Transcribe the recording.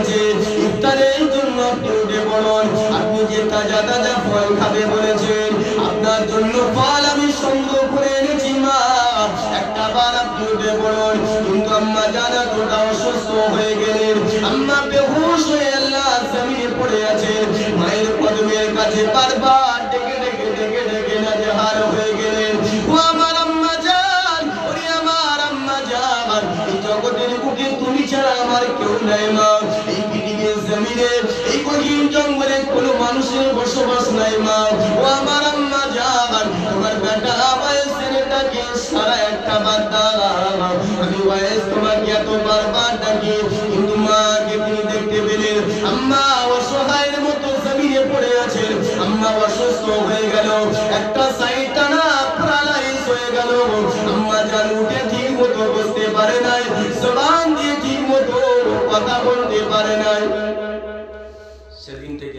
হয়েছে ইফতারের জন্য আপনি উঠে আপনি যে তাজা তাজা ফল খাবে বলেছেন আপনার জন্য ফল আমি সংগ্রহ করে এনেছি, মা। একটা বার আপনি উঠে কিন্তু আম্মা জানা গোটা অসুস্থ হয়ে গেলেন। আম্মা বেহুশ হয়ে আল্লাহ জমিনে পড়ে আছে মায়ের পদমের কাছে বারবার ডেকে ডেকে ডেকে ডেকে না যে হার হয়ে গেলেন। ও আমার আম্মা ওরে আমার আম্মা জগতের তুমি ছাড়া আমার কেউ নাই, মা। এই জঙ্গলে কোনো মানুষের বসবাস নাই মা। ও আমার আম্মা জান, তোমার বেটা আমায় ছেলেটাকে সারা একটা বার আমি ওয়াইস তোমাকে এত ডাকি, কিন্তু মাকে তিনি দেখতে পেলেন। আম্মা অসহায়ের মতো পড়ে আছেন। আম্মা অসুস্থ হয়ে গেল। একটা সাইড টানা হয়ে গেল। আম্মা জান উঠে ঠিক মতো বসতে পারে নাই দিয়ে ঠিক মতো কথা বলতে পারে নাই। Sergente